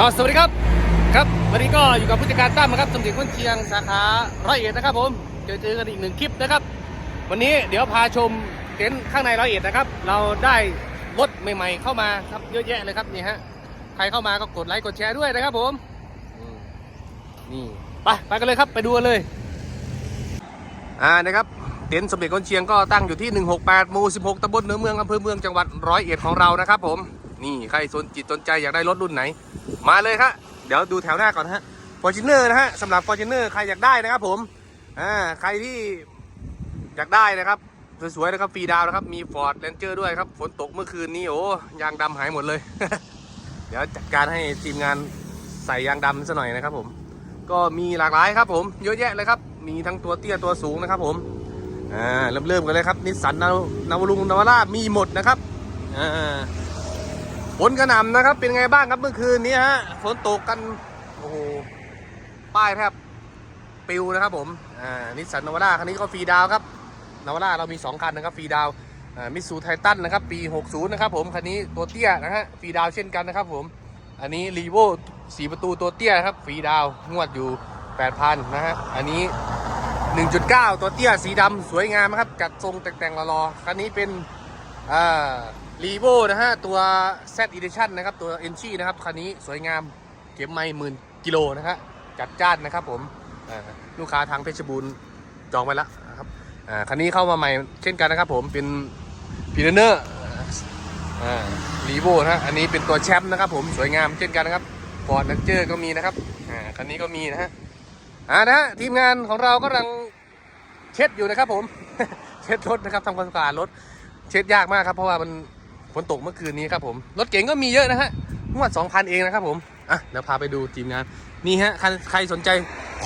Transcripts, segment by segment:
สวัสดีครับครับวันนี้ก็อยู่กับผู้จัดการตั้มนะครับสมเด็จคนเชียงสาขาร้อยเอ็ดนะครับผมเจอเจอกันอีกหนึ่งคลิปนะครับ วันนี้เดี๋ยวพาชมเต็นท์ข้างในร้อยเอ็ดนะครับ เราได้รถใหม่ ๆ เข้ามาครับเยอะแยะเลยครับนี่ฮะใครเข้ามาก็กดไลค์กดแชร์ด้วยนะครับผมนี่ไปไปกันเลยครับไปดูกันเลยอ่านะครับเต็นท์สมเด็จคนเชียงก็ตั้งอยู่ที่ 168หมู่16ตำบลเหนือเมืองอำเภอเมืองจังหวัดร้อยเอ็ดของเรานะครับผม นี่ใครสนจิตสนใจอยากได้รถรุ่นไหน มาเลยครับเดี๋ยวดูแถวหน้าก่อนนะฮะฟอร์จูเนอร์นะฮะสำหรับฟอร์จูเนอร์ใครอยากได้นะครับผมอ่าใครที่อยากได้นะครับสวยๆนะครับฟรีดาวนะครับมีฟอร์ดแลนเจอร์ด้วยครับฝนตกเมื่อคืนนี้โอ้ยางดำหายหมดเลย เดี๋ยวจัดการให้ทีมงานใส่ยางดำซะหน่อยนะครับผม ก็มีหลากหลายครับผมเยอะแยะเลยครับ มีทั้งตัวเตี้ยตัวสูงนะครับผมอ่าเริ่มเริ่มกันเลยครับนิสสันนาวรุงนาวาร่ามีหมดนะครับอ่า ฝนกระหน่ำนะครับ เป็นไงบ้างครับเมื่อคืนนี้ฮะฝนตกกันโอ้โหป้ายแทบปิวนะครับผมอ่านิสสันนาวาร่าคันนี้ก็ฟรีดาวครับนาวาร่าเรามี 2 คันนะครับฟรีดาวอ่ามิสูไททันนะครับปี 60 นะครับผมคันนี้ตัวเตี้ยนะฮะฟรีดาวเช่นกันนะครับผม อันนี้รีโวสีประตูตัวเตี้ยครับฟรีดาวงวดอยู่ 8,000 นะฮะอันนี้ 1.9 ตัวเตี้ยสีดำสวยงามนะครับจัดทรงแต่งๆรอๆคันนี้เป็น อ่ารีโวนะฮะ ตัว Z Edition นะครับ ตัว e n c h i นะครับ คันนี้สวยงามเข็มไม่หมื่นกิโลนะครับจัดจ้านนะครับผมลูกค้าทางเพชรบูรณ์จองไว้แล้วนะครับคันนี้เข้ามาใหม่เช่นกันนะครับผมเป็นพีเนอร์รีโวนะฮะอันนี้เป็นตัวแชมป์นะครับผมสวยงามเช่นกันนะครับฟอร์ดนัเจอร์ก็มีนะครับคันนี้ก็มีนะฮะอ่านะฮะทีมงานของเรากำลังเช็ดอยู่นะครับผมเช็ดรถนะครับทำความสะอาดรถ เช็ดยากมากครับ เพราะว่ามันฝนตกเมื่อคืนนี้ครับผม รถเก๋งก็มีเยอะนะฮะงวด2,000 เองนะครับผม อะเดี๋ยวพาไปดูทีมงาน นี่ฮะใครใครสนใจ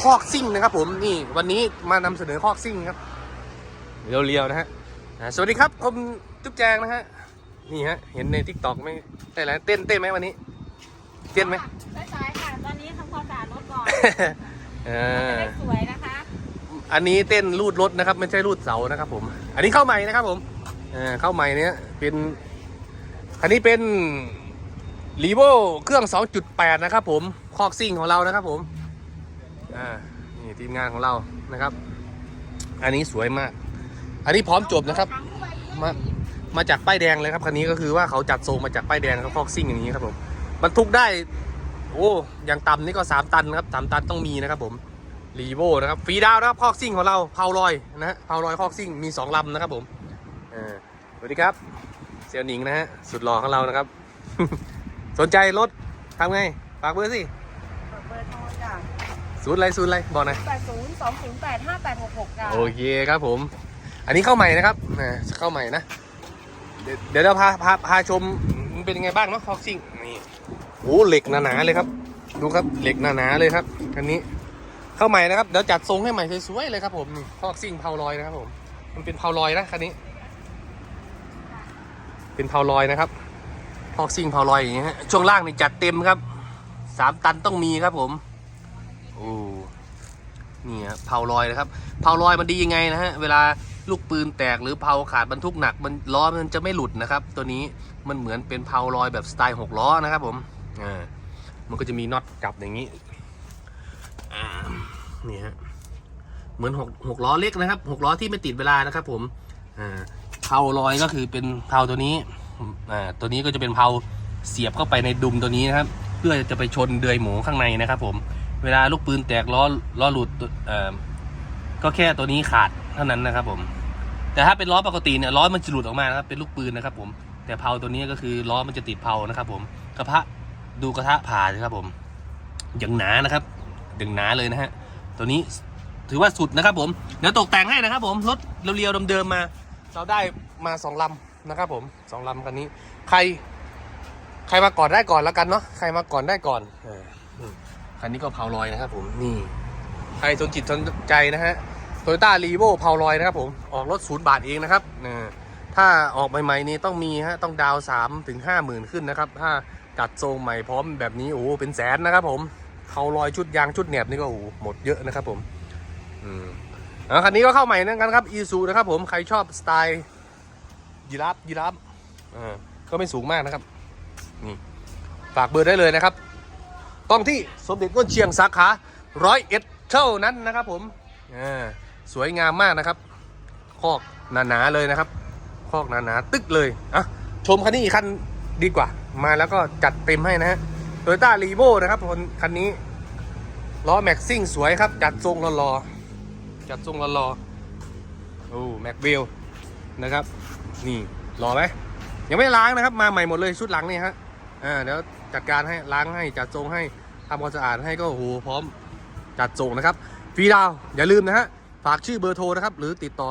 คอกซิ่งนะครับผมนี่วันนี้มานำเสนอคอกซิ่งครับเรียวๆนะฮะอ่าสวัสดีครับผมจุ๊บแจงนะฮะนี่ฮะเห็นในทิกตอกไม่ได้แล้วเต้นเต้นไหมวันนี้ เต้นไหมไม่ใช่ค่ะตอนนี้ทำความสะอาดรถก่อนเอจะอได้สวยนะคะ อันนี้เต้นรูดรถนะครับ ไม่ใช่รูดเสานะครับผม อันนี้เข้าใหม่นะครับผม เข้าใหม่เนี้ยเป็นอันนี้เป็นรีโวเครื่อง 2.8 นะครับผมคอกซิ่งของเรานะครับผมอ่านี่ทีมงานของเรานะครับ อันนี้สวยมาก อันนี้พร้อมจบนะครับ มามาจากป้ายแดงเลยครับคันนี้ก็คือว่าเขาจัดทรงมาจากป้ายแดงครับฟอกซิ่งอย่างนี้ครับผมบรรทุกได้ โอ้อย่างต่ำนี่ก็ 3 ตันครับสามตันต้องมีนะครับผมรีโวนะครับฟรีดาวนะครับคอกซิ่งของเราเผาลอยนะฮะเผาลอยคอกซิ่งมี 2ลำนะครับผม สวัสดีครับ เสี่ยวหนิงนะฮะ สุดหล่อของเรานะครับ สนใจรถทำไง ฝากเบอร์สิเบอร์โทรจ้ะศูนย์อะไรศูนย์อะไรบอกหน่อยแปดศูนย์สองศูนย์แปดห้าแปดหกหกจ้ะโอเคครับผม อันนี้เข้าใหม่นะครับอ่าเข้าใหม่นะเดี๋ยวเดี๋ยวเราพาพาพาชมมันเป็นยังไงบ้างเนาะฟอกซิ่งนี่โอ้เหล็กหนาๆเลยครับ ดูครับเหล็กหนาๆเลยครับคันนี้เข้าใหม่นะครับเดี๋ยวจัดทรงให้ใหม่สวยๆเลยครับผมนี่ฟอกซิ่งเพาลอยนะครับผม มันเป็นเพาลอยนะคันนี้ เป็นเพาลอยนะครับฟอกซิ่งเพาลอยอย่างเงี้ยฮะช่วงล่างนี่จัดเต็มครับสามตันต้องมีครับผมโอ้นี่ฮะเผาลอยนะครับเผาลอยมันดียังไงนะฮะเวลาลูกปืนแตกหรือเผาขาดบรรทุกหนักมันล้อมันจะไม่หลุดนะครับ ตัวนี้มันเหมือนเป็นเผาลอยแบบสไตล์หกล้อนะครับผมอ่ามันก็จะมีน็อตกลับอย่างนี้อ่านี่ฮะเหมือนหกหกล้อเล็กนะครับหกล้อที่ไม่ติดเวลานะครับผมอ่า เผาลอยก็คือเป็นเผาตัวนี้อ่าตัวนี้ก็จะเป็นเผาเสียบเข้าไปในดุมตัวนี้นะครับ เพื่อจะไปชนเดือยหมูข้างในนะครับ ผม เวลาลูกปืนแตกล้อล้อหลุดเอ่อก็แค่ตัวนี้ขาดเท่านั้นนะครับผมแต่ถ้าเป็นล้อปกติเนี่ยล้อมันจะหลุดออกมานะครับเป็นลูกปืนนะครับ ผมแต่เพาตัวนี้ก็คือล้อมันจะติดเพานะครับ ผมกระพะดูกระทะผ่าสิครับผมอย่างหนานะครับอย่างหนาเลยนะฮะตัวนี้ถือว่าสุดนะครับผมเดี๋ยวตกแต่งให้นะครับ ผมรถเรียวๆเดิมๆมา เราได้มาสองลำนะครับผมสองลำคันนี้ ใคร ใครมาก่อนได้ก่อนแล้วกันเนาะใครมาก่อนได้ก่อนอคันนี้ก็เผาลอยนะครับ ผมนี่ใครสนจิตสนใจนะฮะโตโยต้ารีโวเผาลอยนะครับผมออกรถศูนย์บาทเองนะครับนะถ้าออกใหม่ๆนี่ต้องมีฮะต้องดาวสามถึงห้าหมื่นขึ้นนะครับ ถ้าจัดทรงใหม่พร้อมแบบนี้โอ้โหเป็นแสนนะครับผมเผาลอยชุดยางชุดแหนบนี่ก็โอ้โหหมดเยอะนะครับผม อืม อ่าคันนี้ก็เข้าใหม่นั่นกันครับอีซูนะครับผมใครชอบสไตล์ยีราฟยีราฟอ่าก็ไม่สูงมากนะครับนี่ฝากเบอร์ได้เลยนะครับต้องที่สมเด็จก้นเชียงสาขาร้อยเอ็ดเท่านั้นนะครับผมอ่าสวยงามมากนะครับ คอกหนาๆเลยนะครับ คอกหนาๆตึกเลยอะชมคันนี้อีกคันดีกว่า มาแล้วก็จัดเต็มให้นะฮะโตโยต้ารีโวนะครับคันนี้ล้อแม็กซิ่งสวยครับ จัดทรงรอๆ จัดทรงรอๆโอ้แม็กเวลนะครับ นี่รอไหมยังไม่ล้างนะครับ มาใหม่หมดเลยชุดหลังนี่ฮะอ่าเดี๋ยวจัดการให้ล้างให้จัดทรงให้ทำความสะอาดให้ก็โอ้โหพร้อมจัดส่งนะครับฟรีดาวอย่าลืมนะฮะฝากชื่อเบอร์โทรนะครับ หรือติดต่อ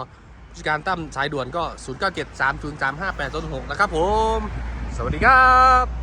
ผู้จัดการตั้มสายด่วนก็ 0 9 7 3 0 3 5 8 0 6 นะครับผม สวัสดีครับ